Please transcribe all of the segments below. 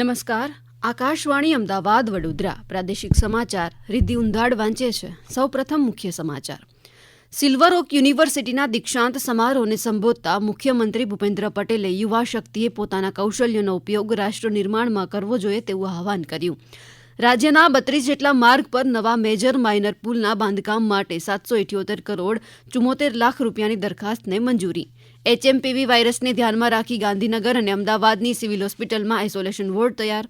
નમસ્કાર. આકાશવાણી અમદાવાદ, વડોદરા. પ્રાદેશિક સમાચાર રિદ્ધિ ઉંધાડ વાંચે છે. સૌપ્રથમ મુખ્ય સમાચાર. સિલ્વર ઓક યુનિવર્સિટીના દીક્ષાંત સમારોહને સંબોધતા મુખ્યમંત્રી ભૂપેન્દ્ર પટેલે યુવા શક્તિએ પોતાના કૌશલ્યનો ઉપયોગ રાષ્ટ્ર નિર્માણમાં કરવો જોઈએ તેવું આહવાન કર્યું. રાજ્યના બત્રીસ જેટલા માર્ગ પર નવા મેજર માઇનર પુલના બાંધકામ માટે સાતસો ઇઠ્યોતેર કરોડ ચુમ્મોતેર લાખ રૂપિયાની દરખાસ્તને મંજૂરી. એચએમપીવી વાયરસને ધ્યાનમાં રાખી ગાંધીનગર અને અમદાવાદની સિવિલ હોસ્પિટલમાં આઇસોલેશન વોર્ડ તૈયાર.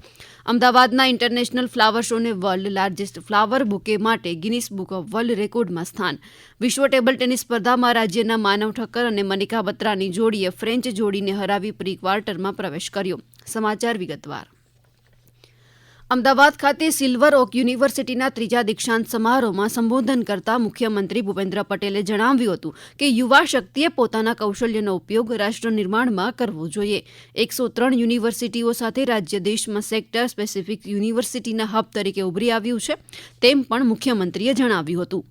અમદાવાદના ઇન્ટરનેશનલ ફ્લાવર શોને વર્લ્ડ લાર્જેસ્ટ ફ્લાવર બુકે માટે ગિનિસ બુક ઓફ વર્લ્ડ રેકોર્ડમાં સ્થાન. વિશ્વ ટેબલ ટેનિસ સ્પર્ધામાં રાજ્યના માનવ ઠક્કર અને મનિકા બત્રાની જોડીએ ફ્રેન્ચ જોડીને હરાવી પ્રી ક્વાર્ટરમાં પ્રવેશ કર્યો. સમાચાર વિગતવાર. અમદાવાદ ખાતે સિલ્વર ઓક યુનિવર્સિટીના ત્રીજા દીક્ષાંત સમારોહમાં સંબોધન કરતા મુખ્યમંત્રી ભૂપેન્દ્ર પટેલે જણાવ્યું હતું કે યુવા શક્તિએ પોતાના કૌશલ્યનો ઉપયોગ રાષ્ટ્ર નિર્માણમાં કરવો જોઈએ. એકસો ત્રણ યુનિવર્સિટીઓ સાથે રાજ્ય દેશમાં સેક્ટર સ્પેસિફિક યુનિવર્સિટીના હબ તરીકે ઉભરી આવ્યું છે, તેમ પણ મુખ્યમંત્રીએ જણાવ્યું હતું.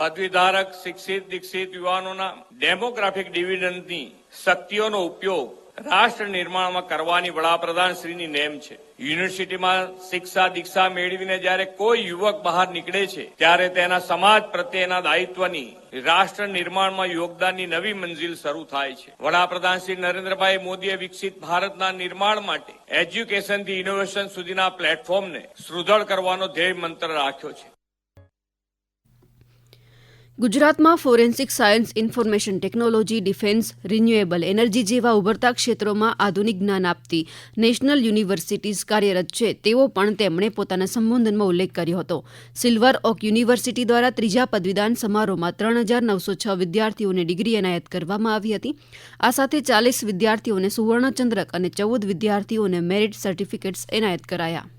પદવીધારક, શિક્ષિત, દીક્ષિત યુવાનોના ડેમોગ્રાફિક ડિવિડન્ડની શક્તિઓનો ઉપયોગ રાષ્ટ્ર નિર્માણમાં કરવાની વડાપ્રધાન શ્રીની નેમ છે. યુનિવર્સિટીમાં શિક્ષા દીક્ષા મેળવીને જ્યારે કોઈ યુવક બહાર નીકળે છે, ત્યારે તેના સમાજ પ્રત્યેના દાયિત્વની, રાષ્ટ્ર નિર્માણમાં યોગદાનની નવી મંજિલ શરૂ થાય છે. વડાપ્રધાન શ્રી નરેન્દ્રભાઈ મોદીએ વિકસિત ભારતના નિર્માણ માટે એજ્યુકેશનથી ઇનોવેશન સુધીના પ્લેટફોર્મને સુદૃઢ કરવાનો ધ્યેય મંત્ર રાખ્યો છે. ગુજરાતમાં forensic science, information technology, defence, renewable energy જેવા ઉભરતા ક્ષેત્રોમાં આધુનિક જ્ઞાન આપતી નેશનલ યુનિવર્સિટીઝ કાર્યરત છે. તેવો પણ તેમણે પોતાના સંબોધનમાં ઉલ્લેખ કર્યો હતો. સિલ્વર ઓક યુનિવર્સિટી દ્વારા ત્રીજા પદવીદાન સમારોહમાં ત્રણ હજાર નવસો છ વિદ્યાર્થીઓને ડિગ્રી એનાયત કરવામાં આવી હતી. આ સાથે ચાલીસ વિદ્યાર્થીઓને સુવર્ણચંદ્રક અને ચૌદ વિદ્યાર્થીઓને મેરિટ સર્ટિફિકેટ્સ એનાયત કરાયા.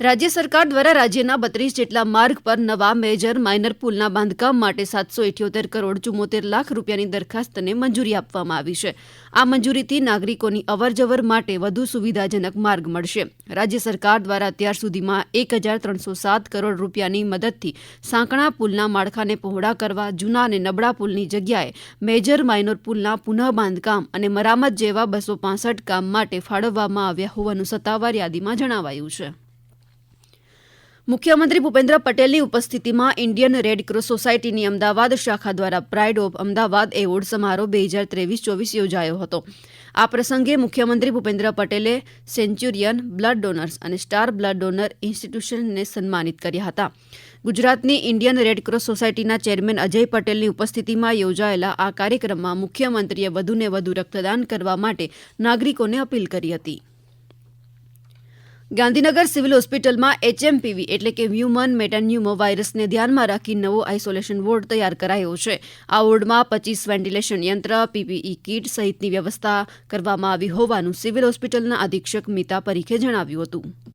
રાજ્ય સરકાર દ્વારા રાજ્યના બત્રીસ જેટલા માર્ગ પર નવા મેજર માઇનર પુલના બાંધકામ માટે સાતસો ઇઠ્યોતેર કરોડ ચુમ્મોતેર લાખ રૂપિયાની દરખાસ્તને મંજૂરી આપવામાં આવી છે. આ મંજૂરીથી નાગરિકોની અવરજવર માટે વધુ સુવિધાજનક માર્ગ મળશે. રાજ્ય સરકાર દ્વારા અત્યાર સુધીમાં એક હજાર ત્રણસો સાત કરોડ રૂપિયાની મદદથી સાંકણા પુલના માળખાને પહોળા કરવા, જૂના અને નબળા પુલની જગ્યાએ મેજર માઇનર પુલના પુનઃ બાંધકામ અને મરામત જેવા બસો કામ માટે ફાળવવામાં આવ્યા હોવાનું સત્તાવાર યાદીમાં જણાવાયું છે. મુખ્યમંત્રી ભૂપેન્દ્ર પટેલની ઉપસ્થિતિમાં ઇન્ડિયન રેડ ક્રોસ સોસાયટીની અમદાવાદ શાખા દ્વારા પ્રાઇડ ઓફ અમદાવાદ એવોર્ડ સમારોહ બે હજાર ત્રેવીસ ચોવીસ યોજાયો હતો. આ પ્રસંગે મુખ્યમંત્રી ભૂપેન્દ્ર પટેલે સેન્ચ્યુરિયન બ્લડ ડોનર્સ અને સ્ટાર બ્લડ ડોનર ઇન્સ્ટિટ્યુશનને સન્માનિત કર્યા હતા. ગુજરાતની ઇન્ડિયન રેડક્રોસ સોસાયટીના ચેરમેન અજય પટેલની ઉપસ્થિતિમાં યોજાયેલા આ કાર્યક્રમમાં મુખ્યમંત્રીએ વધુને વધુ રક્તદાન કરવા માટે નાગરિકોને અપીલ કરી હતી. ગાંધીનગર સિવિલ હોસ્પિટલમાં એચએમપીવી એટલે કે હ્યુમન મેટાન્યુમો વાયરસને ધ્યાનમાં રાખી નવો આઇસોલેશન વોર્ડ તૈયાર કરાયો છે. આ વોર્ડમાં પચીસ વેન્ટિલેશન યંત્ર, પીપીઈ કીટ સહિતની વ્યવસ્થા કરવામાં આવી હોવાનું સિવિલ હોસ્પિટલના અધિક્ષક મિતા પરીખે જણાવ્યું હતું.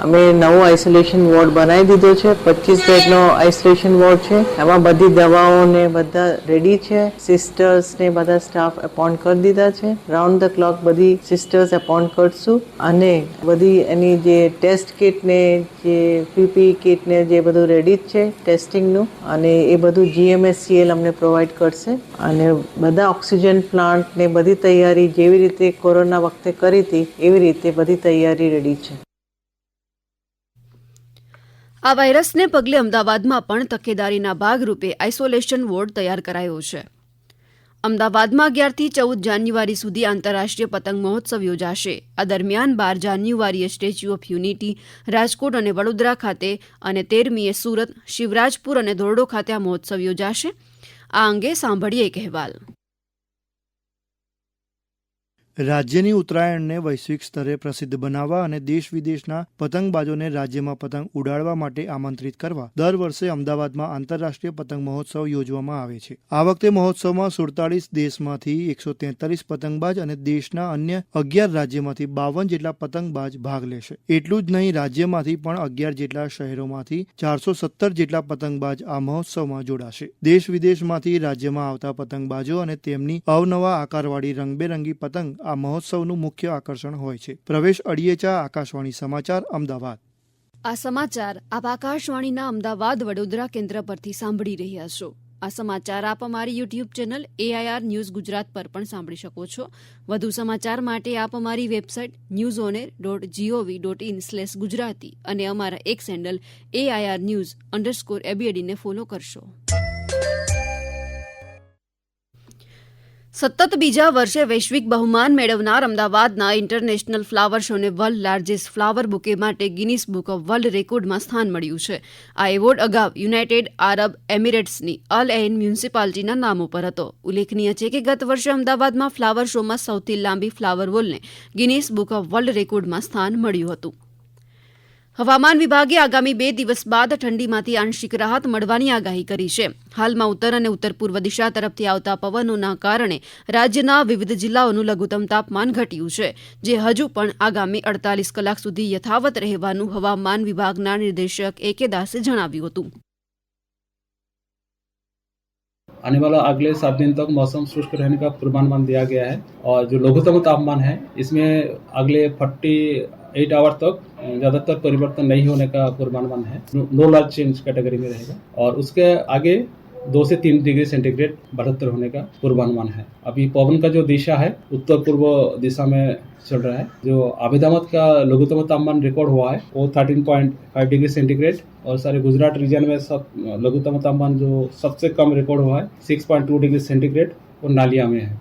અમે નવો આઇસોલેશન વોર્ડ બનાવી દીધો છે. પચીસ બેડનો આઇસોલેશન વોર્ડ છે. એમાં બધી દવાઓ ને બધા રેડી છે. સિસ્ટર્સ ને બધા સ્ટાફ એપોઇન્ટ કરી દીધા છે. રાઉન્ડ ધ ક્લોક બધી સિસ્ટર્સ એપોઇન્ટ કરશું. અને બધી એની જે ટેસ્ટ કિટ ને, જે પીપી કિટ ને જે બધું રેડી જ છે ટેસ્ટિંગનું અને એ બધું જીએમએસસીએલ અમને પ્રોવાઈડ કરશે. અને બધા ઓક્સિજન પ્લાન્ટ ને બધી તૈયારી જેવી રીતે કોરોના વખતે કરી હતી, એવી રીતે બધી તૈયારી રેડી છે. આ વાયરસને પગલે અમદાવાદમાં પણ તકેદારીના ભાગરૂપે આઇસોલેશન વોર્ડ તૈયાર કરાયો છે. અમદાવાદમાં અગિયારથી ચૌદ જાન્યુઆરી સુધી આંતરરાષ્ટ્રીય પતંગ મહોત્સવ યોજાશે. આ દરમિયાન બાર જાન્યુઆરીએ સ્ટેચ્યુ ઓફ યુનિટી, રાજકોટ અને વડોદરા ખાતે અને તેરમીએ સુરત, શિવરાજપુર અને ધોરડો ખાતે આ મહોત્સવ યોજાશે. આ અંગે સાંભળીએ એક અહેવાલ. રાજ્યની ઉત્તરાયણને વૈશ્વિક સ્તરે પ્રસિદ્ધ બનાવવા અને દેશ વિદેશના પતંગબાજોને રાજ્યમાં પતંગ ઉડાડવા માટે આમંત્રિત કરવા દર વર્ષે અમદાવાદમાં આંતરરાષ્ટ્રીય પતંગ મહોત્સવ યોજવામાં આવે છે. આ વખતે મહોત્સવમાં સુડતાલીસ દેશમાંથી એકસો તેતાલીસ પતંગબાજ અને દેશના અન્ય અગિયાર રાજ્યમાંથી બાવન જેટલા પતંગબાજ ભાગ લેશે. એટલું જ નહીં, રાજ્યમાંથી પણ અગિયાર જેટલા શહેરોમાંથી ચારસો સત્તર જેટલા પતંગબાજ આ મહોત્સવમાં જોડાશે. દેશ વિદેશમાંથી રાજ્યમાં આવતા પતંગબાજો અને તેમની અવનવા આકારવાળી રંગબેરંગી પતંગ આ મહોત્સવનું મુખ્ય આકર્ષણ હોય છે. પ્રવેશ અડિયેચા, આકાશવાણી સમાચાર, અમદાવાદ. આ સમાચાર આપ આકાશવાણીના અમદાવાદ વડોદરા કેન્દ્ર પરથી સાંભળી રહ્યા છો. આ સમાચાર આપ અમારી YouTube channel AIR news Gujarat પર પણ સાંભળી શકો છો. વધુ સમાચાર માટે આપ અમારી website news on air dot G O V dot in slash Gujarati અને અમારા એક handle A I R news underscore એબીએડીને follow કરશો. સતત બીજા વર્ષે વૈશ્વિક બહુમાન મેળવનાર અમદાવાદના ઇન્ટરનેશનલ ફ્લાવર શોને વર્લ્ડ લાર્જેસ્ટ ફ્લાવર બુકે માટે ગિનિસ બુક ઓફ વર્લ્ડ રેકોર્ડમાં સ્થાન મળ્યું છે. આ એવોર્ડ અગાઉ યુનાઇટેડ આરબ એમિરેટ્સની અલ એન મ્યુનિસિપાલિટીના નામ ઉપર હતો. ઉલ્લેખનીય છે કે ગત વર્ષે અમદાવાદમાં ફ્લાવર શોમાં સૌથી લાંબી ફ્લાવર વોલને ગિનિસ બુક ઓફ વર્લ્ડ રેકોર્ડમાં સ્થાન મળ્યું હતું. હવામાન વિભાગે આગામી બે દિવસ બાદ ઠંડીમાંથી આંશિક રાહત મળવાની આગાહી કરી છે હાલમાં ઉત્તર અને ઉત્તર પૂર્વ દિશા તરફથી આવતા પવનોના કારણે રાજ્યના વિવિધ જિલ્લાઓનું લઘુત્તમ તાપમાન ઘટ્યું છે જે હજુ પણ આગામી અડતાલીસ કલાક સુધી યથાવત રહેવાનું હવામાન વિભાગના નિર્દેશક એ કે દાસે જણાવ્યું હતું आने वाला अगले सात दिन तक मौसम शुष्क रहने का पूर्वानुमान दिया गया है और जो लघुत्तम तापमान है इसमें अगले 48 आवर तक ज़्यादातर परिवर्तन नहीं होने का पूर्वानुमान है। नो लार्ज चेंज कैटेगरी में रहेगा। और उसके आगे दो से तीन डिग्री सेंटीग्रेड बढ़ोत्तर होने का पूर्वानुमान है। अभी पवन का जो दिशा है, उत्तर पूर्व दिशा में चल रहा है। जो आबिदाबाद का लघुतम तापमान रिकॉर्ड हुआ है, वो 13.5 डिग्री सेंटीग्रेड और सारे गुजरात रीजन में सब लघुत्तम तापमान जो सबसे कम रिकॉर्ड हुआ है 6.2 डिग्री सेंटीग्रेड वो नालिया में है।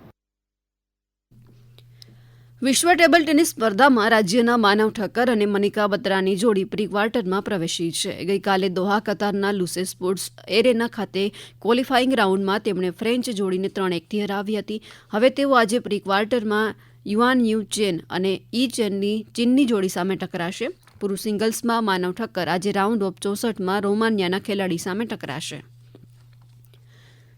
વિશ્વ ટેબલ ટેનિસ સ્પર્ધામાં રાજ્યના માનવ ઠક્કર અને મનિકા બત્રાની જોડી પ્રી ક્વાર્ટરમાં પ્રવેશી છે. ગઈકાલે દોહા કતારના લુસે સ્પોર્ટ્સ એરેના ખાતે ક્વોલિફાઇંગ રાઉન્ડમાં તેમણે ફ્રેન્ચ જોડીને ત્રણ એકથી હરાવી હતી. હવે તેઓ આજે પ્રી ક્વાર્ટરમાં યુઆન યુ ચેન અને ઈ ચેનની ચીનની જોડી સામે ટકરાશે. પુરુષ સિંગલ્સમાં માનવ ઠક્કર આજે રાઉન્ડ ઓફ ચોસઠમાં રોમાનિયાના ખેલાડી સામે ટકરાશે.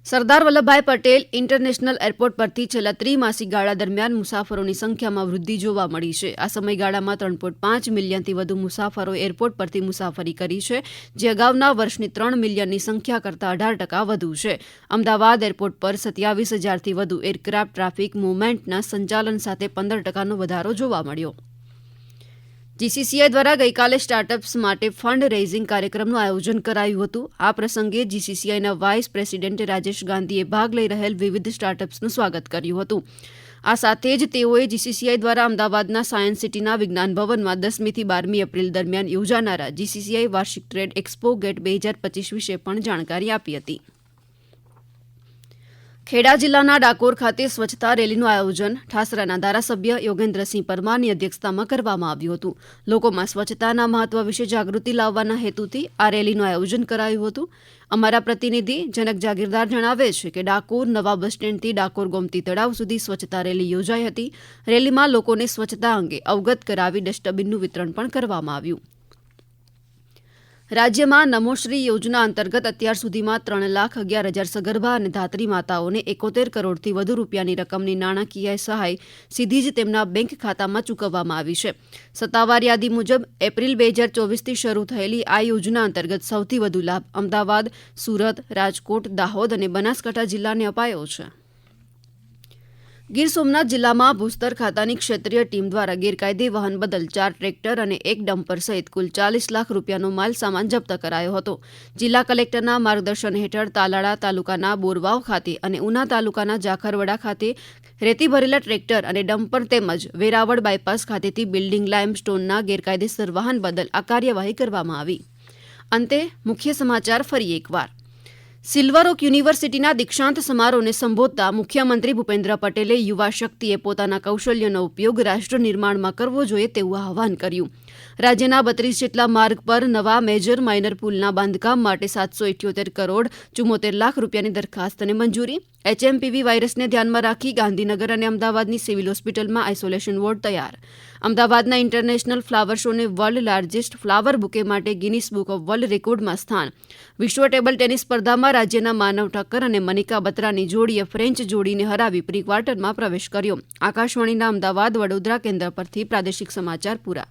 સરદાર વલ્લભભાઈ પટેલ ઇન્ટરનેશનલ એરપોર્ટ પરથી છેલ્લા ત્રિમાસિક ગાળા દરમિયાન મુસાફરોની સંખ્યામાં વૃદ્ધિ જોવા મળી છે. આ સમયગાળામાં ત્રણ પોઈન્ટ પાંચ મિલિયનથી વધુ મુસાફરો એરપોર્ટ પરથી મુસાફરી કરી છે, જે અગાઉના વર્ષની ત્રણ મિલિયનની સંખ્યા કરતાં અઢાર ટકા વધુ છે. અમદાવાદ એરપોર્ટ પર સત્યાવીસ હજારથી વધુ એરક્રાફ્ટ ટ્રાફિક મુવમેન્ટના સંચાલન સાથે પંદર ટકાનો વધારો જોવા મળ્યો. જીસીસીઆઈ દ્વારા ગઈકાલે સ્ટાર્ટઅપ્સ માટે ફંડ રેઇઝિંગ કાર્યક્રમનું આયોજન કરાયું હતું. આ પ્રસંગે જીસીસીઆઈના વાઇસ પ્રેસિડેન્ટ રાજેશ ગાંધીએ ભાગ લઈ રહેલ વિવિધ સ્ટાર્ટઅપ્સનું સ્વાગત કર્યું હતું. આ સાથે જ તેઓએ જીસીસીઆઈ દ્વારા અમદાવાદના સાયન્સ સિટીના વિજ્ઞાન ભવનમાં દસમીથી બારમી એપ્રિલ દરમિયાન યોજાનારા જીસીસીઆઈ વાર્ષિક ટ્રેડ એક્સપો ગેટ બે હજાર પચીસ વિશે પણ જાણકારી આપી હતી. ખેડા જિલ્લાના ડાકોર ખાતે સ્વચ્છતા રેલીનું આયોજન ઠાસરાના ધારાસભ્ય યોગેન્દ્રસિંહ પરમારની અધ્યક્ષતામાં કરવામાં આવ્યું હતું. લોકોમાં સ્વચ્છતાના મહત્વ વિશે જાગૃતિ લાવવાના હેતુથી આ રેલીનું આયોજન કરાયું હતું. અમારા પ્રતિનિધિ જનક જાગીરદાર જણાવે છે કે ડાકોર નવા બસ સ્ટેન્ડથી ડાકોર ગોમતી તળાવ સુધી સ્વચ્છતા રેલી યોજાઈ હતી. રેલીમાં લોકોને સ્વચ્છતા અંગે અવગત કરાવી ડસ્ટબિનનું વિતરણ પણ કરવામાં આવ્યું. રાજ્યમાં નમોશ્રી યોજના અંતર્ગત અત્યાર સુધીમાં ત્રણ લાખ અગિયાર હજાર સગર્ભા અને ધાત્રી માતાઓને એકોતેર કરોડથી વધુ રૂપિયાની રકમની નાણાકીય સહાય સીધી જ તેમના બેંક ખાતામાં ચૂકવવામાં આવી છે. સત્તાવાર યાદી મુજબ, એપ્રિલ બે હજાર ચોવીસથી શરૂ થયેલી આ યોજના અંતર્ગત સૌથી વધુ લાભ અમદાવાદ, સુરત, રાજકોટ, દાહોદ અને બનાસકાંઠા જિલ્લાને અપાયો છે. ગીર સોમનાથ જિલ્લામાં ભૂસ્તર ખાતાની ક્ષેત્રીય ટીમ દ્વારા ગેરકાયદે વાહન બદલ ચાર ટ્રેક્ટર અને એક ડમ્પર સહિત કુલ ચાલીસ લાખ રૂપિયાનો માલ સામાન જપ્ત કરાયો હતો. જિલ્લા કલેક્ટરના માર્ગદર્શન હેઠળ તાલાળા તાલુકાના બોરવાવ ખાતે અને ઉના તાલુકાના જાખરવડા ખાતે રેતી ભરેલા ટ્રેક્ટર અને ડમ્પર તેમજ વેરાવળ બાયપાસ ખાતેથી બિલ્ડિંગ લાઇમસ્ટોનના ગેરકાયદેસર વાહન બદલ આ કાર્યવાહી કરવામાં આવી. અંતે મુખ્ય સમાચાર ફરી એકવાર. સિલ્વર ઓક યુનિવર્સિટીના દીક્ષાંત સમારોહને સંબોધતા મુખ્યમંત્રી ભૂપેન્દ્ર પટેલે યુવા શક્તિએ પોતાના કૌશલ્યનો ઉપયોગ રાષ્ટ્ર નિર્માણમાં કરવો જોઈએ તેવું આહવાન કર્યું. રાજ્યના બત્રીસ જેટલા માર્ગ પર નવા મેજર માઇનર પુલના બાંધકામ માટે સાતસો ઇઠ્યોતેર કરોડ ચુમ્મોતેર લાખ રૂપિયાની દરખાસ્તને મંજૂરી. એચએમપીવી વાયરસને ધ્યાનમાં રાખી ગાંધીનગર અને અમદાવાદની સિવિલ હોસ્પિટલમાં આઇસોલેશન વોર્ડ તૈયાર. અમદાવાદના ઇન્ટરનેશનલ ફ્લાવર શોને વર્લ્ડ લાર્જેસ્ટ ફ્લાવર બુકે માટે ગિનિસ બુક ઓફ વર્લ્ડ રેકોર્ડમાં સ્થાન. વિશ્વ ટેબલ ટેનિસ સ્પર્ધામાં રાજ્યના માનવ ઠક્કર અને મનિકા બત્રાની જોડીએ ફ્રેન્ચ જોડીને હરાવી પ્રી ક્વાર્ટરમાં પ્રવેશ કર્યો. આકાશવાણીના અમદાવાદ વડોદરા કેન્દ્ર પરથી પ્રાદેશિક સમાચાર પૂરા.